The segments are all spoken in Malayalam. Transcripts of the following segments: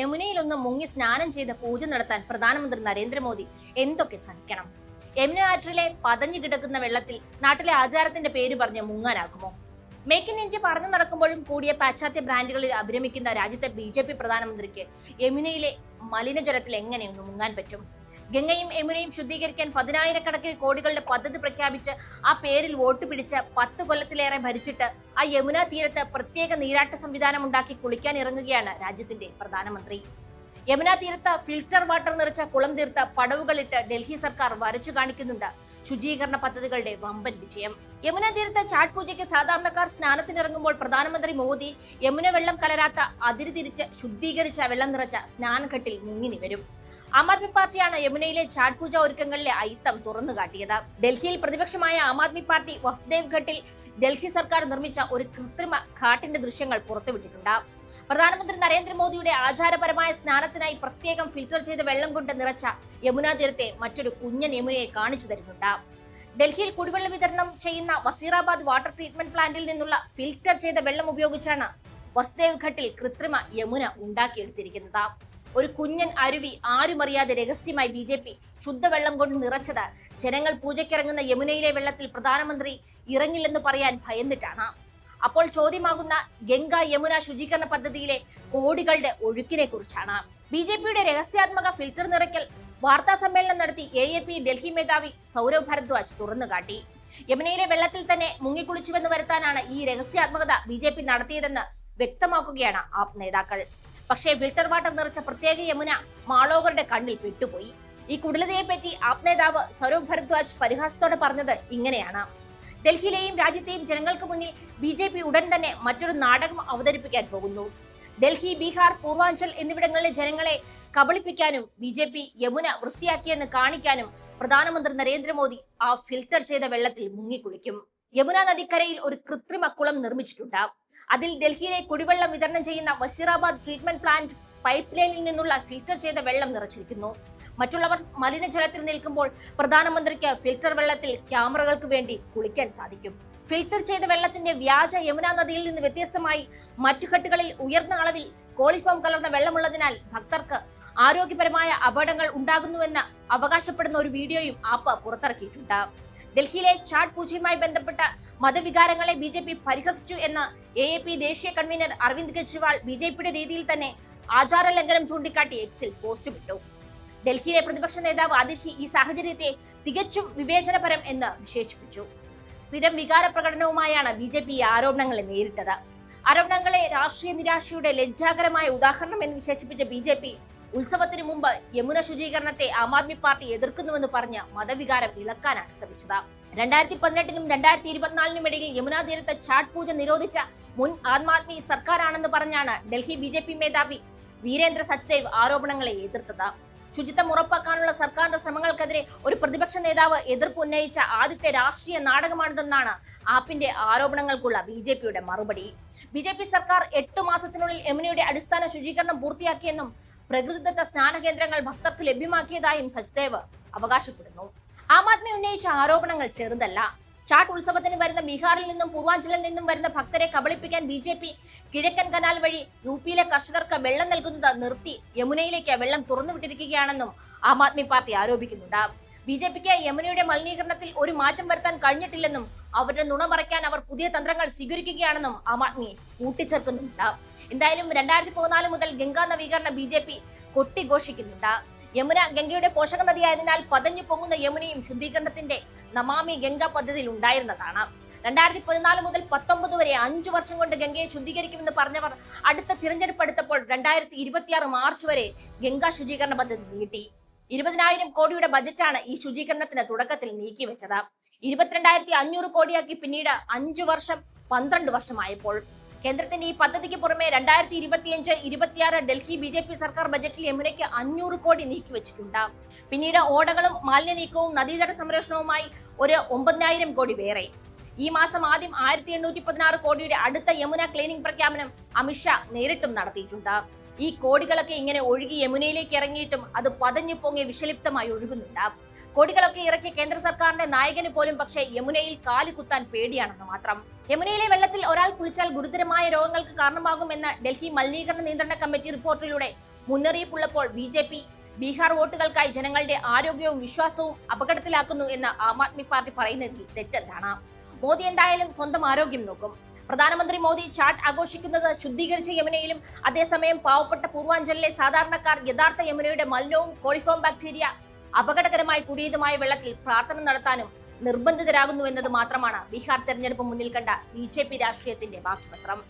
യമുനയിലൊന്ന് മുങ്ങി സ്നാനം ചെയ്ത് പൂജ നടത്താൻ പ്രധാനമന്ത്രി നരേന്ദ്രമോദി എന്തൊക്കെ സഹിക്കണം? യമുന ആറ്റിലെ പതഞ്ഞു കിടക്കുന്ന വെള്ളത്തിൽ നാട്ടിലെ ആചാരത്തിന്റെ പേര് പറഞ്ഞ് മുങ്ങാനാകുമോ? മേക്ക് ഇൻ ഇന്ത്യ പറഞ്ഞു നടക്കുമ്പോഴും കൂടിയ പാശ്ചാത്യ ബ്രാൻഡുകളിൽ അഭിരമിക്കുന്ന രാജ്യത്തെ ബി ജെ പി പ്രധാനമന്ത്രിക്ക് യമുനയിലെ മലിനജലത്തിൽ എങ്ങനെയൊന്ന് മുങ്ങാൻ പറ്റും? ഗംഗയും യമുനയും ശുദ്ധീകരിക്കാൻ പതിനായിരക്കണക്കിന് കോടികളുടെ പദ്ധതി പ്രഖ്യാപിച്ച് ആ പേരിൽ വോട്ട് പിടിച്ച് പത്ത് കൊല്ലത്തിലേറെ ഭരിച്ചിട്ട് ആ യമുന തീരത്ത് പ്രത്യേക നീരാട്ട സംവിധാനം ഉണ്ടാക്കി കുളിക്കാൻ ഇറങ്ങുകയാണ് രാജ്യത്തിന്റെ പ്രധാനമന്ത്രി. യമുന തീരത്ത് ഫിൽറ്റർ വാട്ടർ നിറച്ച കുളം തീർത്ത് പടവുകളിട്ട് ഡൽഹി സർക്കാർ വരച്ചു കാണിക്കുന്നുണ്ട് ശുചീകരണ പദ്ധതികളുടെ വമ്പൻ വിജയം. യമുന തീരത്ത് ചാട്ട് പൂജയ്ക്ക് സാധാരണക്കാർ സ്നാനത്തിനിറങ്ങുമ്പോൾ പ്രധാനമന്ത്രി മോദി യമുന വെള്ളം കലരാത്ത അതിരി തിരിച്ച് ശുദ്ധീകരിച്ച വെള്ളം നിറച്ച സ്നാനഘട്ടിൽ മുങ്ങി നിവരും. ആം ആദ്മി പാർട്ടിയാണ് യമുനയിലെ ചാട്ട് പൂജ ഒരുക്കങ്ങളിലെ അയിത്തം തുറന്നു കാട്ടിയത്. ഡൽഹിയിൽ പ്രതിപക്ഷമായ ആം ആദ്മി പാർട്ടി വസുദേവ് ഘട്ടിൽ ഡൽഹി സർക്കാർ നിർമ്മിച്ച ഒരു കൃത്രിമ ഘാട്ടിന്റെ ദൃശ്യങ്ങൾ പുറത്തുവിട്ടിട്ടുണ്ട്. പ്രധാനമന്ത്രി നരേന്ദ്രമോദിയുടെ ആചാരപരമായ സ്നാനത്തിനായി പ്രത്യേകം ഫിൽറ്റർ ചെയ്ത വെള്ളം കൊണ്ട് നിറച്ച യമുനാ തീരത്തെ മറ്റൊരു കുഞ്ഞൻ യമുനയെ കാണിച്ചു തരുന്നുണ്ട്. ഡൽഹിയിൽ കുടിവെള്ള വിതരണം ചെയ്യുന്ന വസീറാബാദ് വാട്ടർ ട്രീറ്റ്മെന്റ് പ്ലാന്റിൽ നിന്നുള്ള ഫിൽറ്റർ ചെയ്ത വെള്ളം ഉപയോഗിച്ചാണ് വസുദേവ് ഘട്ടിൽ കൃത്രിമ യമുന ഉണ്ടാക്കിയെടുത്തിരിക്കുന്നത്. ഒരു കുഞ്ഞൻ അരുവി ആരുമറിയാതെ രഹസ്യമായി ബി ജെ പി ശുദ്ധവെള്ളം കൊണ്ട് നിറച്ചത്. ജനങ്ങൾ പൂജയ്ക്കിറങ്ങുന്ന യമുനയിലെ വെള്ളത്തിൽ പ്രധാനമന്ത്രി ഇറങ്ങില്ലെന്ന് പറയാൻ ഭയന്നിട്ടാണ്. അപ്പോൾ ചോദ്യമാകുന്ന ഗംഗ യമുന ശുചീകരണ പദ്ധതിയിലെ കോടികളുടെ ഒഴുക്കിനെ കുറിച്ചാണ്. ബി ജെ പിയുടെ രഹസ്യാത്മക ഫിൽറ്റർ നിറയ്ക്കൽ വാർത്താ സമ്മേളനം നടത്തി എ എ പി ഡൽഹി മേധാവി സൗരവ് ഭരദ്വാജ് തുറന്നുകാട്ടി യമുനയിലെ വെള്ളത്തിൽ തന്നെ മുങ്ങിക്കുളിച്ചുവെന്ന് വരുത്താനാണ് ഈ രഹസ്യാത്മകത ബി നടത്തിയതെന്ന് വ്യക്തമാക്കുകയാണ് ആപ് നേതാക്കൾ. പക്ഷേ ഫിൽട്ടർ വാട്ടർ നിറച്ച പ്രത്യേക യമുന മാളോകറുടെ കണ്ണിൽ പെട്ടുപോയി. ഈ കുടിലതയെ പറ്റി ആപ് നേതാവ് സൗരവ് ഭരദ്വാജ് പരിഹാസത്തോടെ പറഞ്ഞത് ഇങ്ങനെയാണ്. ഡൽഹിയിലെയും രാജ്യത്തെയും ജനങ്ങൾക്ക് മുന്നിൽ ബി ജെ പി ഉടൻ തന്നെ മറ്റൊരു നാടകം അവതരിപ്പിക്കാൻ പോകുന്നു. ഡൽഹി ബീഹാർ പൂർവാഞ്ചൽ എന്നിവിടങ്ങളിലെ ജനങ്ങളെ കബളിപ്പിക്കാനും ബി ജെ പി യമുന വൃത്തിയാക്കിയെന്ന് കാണിക്കാനും പ്രധാനമന്ത്രി നരേന്ദ്രമോദി ആ ഫിൽട്ടർ ചെയ്ത വെള്ളത്തിൽ മുങ്ങിക്കുളിക്കും. യമുന നദിക്കരയിൽ ഒരു കൃത്രിമ കുളം നിർമ്മിച്ചിട്ടുണ്ട്. അതിൽ ഡൽഹിയിലെ കുടിവെള്ളം വിതരണം ചെയ്യുന്ന ബഷീറാബാദ് ട്രീറ്റ്മെന്റ് പ്ലാന്റ് പൈപ്പ് ലൈനിൽ നിന്നുള്ള ഫിൽറ്റർ ചെയ്ത വെള്ളം നിറച്ചിരിക്കുന്നു. മറ്റുള്ളവർ മലിനജലത്തിൽ നിൽക്കുമ്പോൾ പ്രധാനമന്ത്രിക്ക് ഫിൽറ്റർ വെള്ളത്തിൽ ക്യാമറകൾക്ക് വേണ്ടി കുളിക്കാൻ സാധിക്കും. ഫിൽറ്റർ ചെയ്ത വെള്ളത്തിന്റെ വ്യാജ യമുന നദിയിൽ നിന്ന് വ്യത്യസ്തമായി മറ്റു ഘട്ടുകളിൽ ഉയർന്ന അളവിൽ കോളിഫോം കലർന്ന വെള്ളമുള്ളതിനാൽ ഭക്തർക്ക് ആരോഗ്യപരമായ അപകടങ്ങൾ ഉണ്ടാകുന്നുവെന്ന് അവകാശപ്പെടുന്ന ഒരു വീഡിയോയും ആപ്പ് പുറത്തിറക്കിയിട്ടുണ്ട്. ഡൽഹിയിലെ ചാട്ട് പൂജയുമായി ബന്ധപ്പെട്ട മതവികാരങ്ങളെ ബി ജെ പി പരിഹസിച്ചു എന്ന് എ എ പി ദേശീയ convener Arvind Kejriwal B J പിയുടെ രീതിയിൽ തന്നെ ആചാര ലംഘനം ചൂണ്ടിക്കാട്ടി എക്സിൽ പോസ്റ്റ് വിട്ടു ഡൽഹിയിലെ പ്രതിപക്ഷ നേതാവ് അതിഷി ഈ സാഹചര്യത്തെ തികച്ചും വിവേചനപരം എന്ന് വിശേഷിപ്പിച്ചു. സ്ഥിരം വികാര പ്രകടനവുമായാണ് ബി ജെ പി ഈ ആരോപണങ്ങളെ നേരിട്ടത്. ആരോപണങ്ങളെ രാഷ്ട്രീയ നിരാശയുടെ ലജ്ജാകരമായ ഉദാഹരണം എന്ന് വിശേഷിപ്പിച്ച ബി ജെ പി ഉത്സവത്തിന് മുമ്പ് യമുന ശുചീകരണത്തെ ആം ആദ്മി പാർട്ടി എതിർക്കുന്നുവെന്ന് പറഞ്ഞ് മതവികാരം ഇളക്കാനാണ് ശ്രമിച്ചത്. രണ്ടായിരത്തി പതിനെട്ടിനും രണ്ടായിരത്തി ഇരുപത്തിനാലിനും ഇടയിൽ യമുനാ തീരത്ത് ചാട്ട് പൂജ നിരോധിച്ച മുൻ ആം ആദ്മി സർക്കാരാണെന്ന് പറഞ്ഞാണ് ഡൽഹി ബി ജെ പി മേധാവി വീരേന്ദ്ര സച്ദേവ് ആരോപണങ്ങളെ എതിർത്തത്. ശുചിത്വം ഉറപ്പാക്കാനുള്ള സർക്കാരിന്റെ ശ്രമങ്ങൾക്കെതിരെ ഒരു പ്രതിപക്ഷ നേതാവ് എതിർപ്പ് ഉന്നയിച്ച ആദ്യത്തെ രാഷ്ട്രീയ നാടകമാണിതെന്നാണ് ആപ്പിന്റെ ആരോപണങ്ങൾക്കുള്ള ബി ജെ പിയുടെ മറുപടി. ബി ജെ പി സർക്കാർ എട്ടു മാസത്തിനുള്ളിൽ യമുനയുടെ അടിസ്ഥാന ശുചീകരണം പൂർത്തിയാക്കിയെന്നും പ്രകൃതിദത്ത സ്നാന കേന്ദ്രങ്ങൾ ഭക്തർക്ക് ലഭ്യമാക്കിയതായും സച്ദേവ് അവകാശപ്പെടുന്നു. ആം ആദ്മി ഉന്നയിച്ച ആരോപണങ്ങൾ ചെറുതല്ല. ചാട്ട് ഉത്സവത്തിന് വരുന്ന ബീഹാറിൽ നിന്നും പൂർവാഞ്ചലിൽ നിന്നും വരുന്ന ഭക്തരെ കബളിപ്പിക്കാൻ ബി ജെ പി കിഴക്കൻ കനാൽ വഴി യു പിയിലെ കർഷകർക്ക് വെള്ളം നൽകുന്നത് നിർത്തി യമുനയിലേക്ക് വെള്ളം തുറന്നുവിട്ടിരിക്കുകയാണെന്നും ആം ആദ്മി പാർട്ടി ആരോപിക്കുന്നുണ്ട്. ബി ജെ പിക്ക് യമുനയുടെ മലിനീകരണത്തിൽ ഒരു മാറ്റം വരുത്താൻ കഴിഞ്ഞിട്ടില്ലെന്നും അവരുടെ നുണ മറയ്ക്കാൻ അവർ പുതിയ തന്ത്രങ്ങൾ സ്വീകരിക്കുകയാണെന്നും ആം ആദ്മി കൂട്ടിച്ചേർക്കുന്നുണ്ട്. എന്തായാലും രണ്ടായിരത്തി പതിനാല് മുതൽ ഗംഗാ നവീകരണ ബി ജെ പി കൊട്ടിഘോഷിക്കുന്നുണ്ട്. യമുന ഗംഗയുടെ പോഷക നദിയായതിനാൽ പതഞ്ഞു പൊങ്ങുന്ന യമുനയും ശുദ്ധീകരണത്തിന്റെ നമാമി ഗംഗ പദ്ധതിയിൽ ഉണ്ടായിരുന്നതാണ്. രണ്ടായിരത്തി പതിനാല് മുതൽ പത്തൊമ്പത് വരെ അഞ്ചു വർഷം കൊണ്ട് ഗംഗയെ ശുദ്ധീകരിക്കുമെന്ന് പറഞ്ഞവർ അടുത്ത തിരഞ്ഞെടുപ്പ് എടുത്തപ്പോൾ രണ്ടായിരത്തി ഇരുപത്തിയാറ് മാർച്ച് വരെ ഗംഗാ ശുചീകരണ പദ്ധതി നീട്ടി. ഇരുപതിനായിരം കോടിയുടെ ബജറ്റാണ് ഈ ശുചീകരണത്തിന് തുടക്കത്തിൽ നീക്കിവെച്ചത് ഇരുപത്തിരണ്ടായിരത്തി അഞ്ഞൂറ് കോടിയാക്കി പിന്നീട് അഞ്ചു വർഷം പന്ത്രണ്ട് വർഷമായപ്പോൾ. കേന്ദ്രത്തിന്റെ ഈ പദ്ധതിക്ക് പുറമെ രണ്ടായിരത്തി ഇരുപത്തിയഞ്ച് ഇരുപത്തിയാറ് ഡൽഹി ബി ജെ പി സർക്കാർ ബജറ്റിൽ യമുനയ്ക്ക് അഞ്ഞൂറ് കോടി നീക്കിവെച്ചിട്ടുണ്ട് പിന്നീട് ഓടകളും മാലിന്യ നീക്കവും നദീതട സംരക്ഷണവുമായി ഒരു ഒമ്പതിനായിരം കോടി വേറെ. ഈ മാസം ആദ്യം ആയിരത്തി എണ്ണൂറ്റി പതിനാറ് കോടിയുടെ അടുത്ത യമുന ക്ലീനിംഗ് പ്രഖ്യാപനം അമിത്ഷാ നേരിട്ടും നടത്തിയിട്ടുണ്ട്. ഈ കോടികളൊക്കെ ഇങ്ങനെ ഒഴുകി യമുനയിലേക്ക് ഇറങ്ങിയിട്ടും അത് പതഞ്ഞു പൊങ്ങി വിഷലിപ്തമായി ഒഴുകുന്നുണ്ട്. കോടികളൊക്കെ ഇറക്കിയ കേന്ദ്ര സർക്കാരിന്റെ നായകന് പോലും പക്ഷേ യമുനയിൽ കാൽ കുത്താൻ പേടിയാണെന്ന് മാത്രം. യമുനയിലെ വെള്ളത്തിൽ ഒരാൾ കുളിച്ചാൽ ഗുരുതരമായ രോഗങ്ങൾക്ക് കാരണമാകുമെന്ന് ഡൽഹി മലിനീകരണ നിയന്ത്രണ കമ്മിറ്റി റിപ്പോർട്ടിലൂടെ മുന്നറിയിപ്പുള്ളപ്പോൾ ബി ജെ പി ബീഹാർ വോട്ടുകൾക്കായി ജനങ്ങളുടെ ആരോഗ്യവും വിശ്വാസവും അപകടത്തിലാക്കുന്നു എന്ന് ആം ആദ്മി പാർട്ടി പറയുന്നതിൽ തെറ്റെന്താണ്. മോദി എന്തായാലും സ്വന്തം ആരോഗ്യം നോക്കും. പ്രധാനമന്ത്രി മോദി ചാട്ട് ആഘോഷിക്കുന്നത് ശുദ്ധീകരിച്ച യമുനയിലും അതേസമയം പാവപ്പെട്ട പൂർവാഞ്ചലിലെ സാധാരണക്കാർ യഥാർത്ഥ യമുനയുടെ മലിനവും കോളിഫോം ബാക്ടീരിയ അപകടകരമായി കൂടിയതുമായ വെള്ളത്തിൽ പ്രാർത്ഥന നടത്താനും നിർബന്ധിതരാകുന്നു എന്നത് മാത്രമാണ് ബീഹാർ തെരഞ്ഞെടുപ്പ് മുന്നിൽ കണ്ട ബി ജെ പി രാഷ്ട്രീയത്തിന്റെ ബാക്കിപത്രം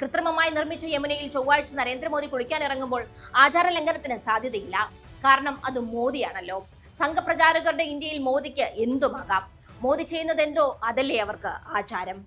കൃത്രിമമായി നിർമ്മിച്ച യമുനയിൽ ചൊവ്വാഴ്ച നരേന്ദ്രമോദി കുളിക്കാൻ ഇറങ്ങുമ്പോൾ ആചാര ലംഘനത്തിന് സാധ്യതയില്ല. കാരണം അത് മോദിയാണല്ലോ. സംഘപ്രചാരകരുടെ ഇന്ത്യയിൽ മോദിക്ക് എന്തുമാകാം? മോദി ചെയ്യുന്നത് എന്തോ അതല്ലേ അവർക്ക് ആചാരം.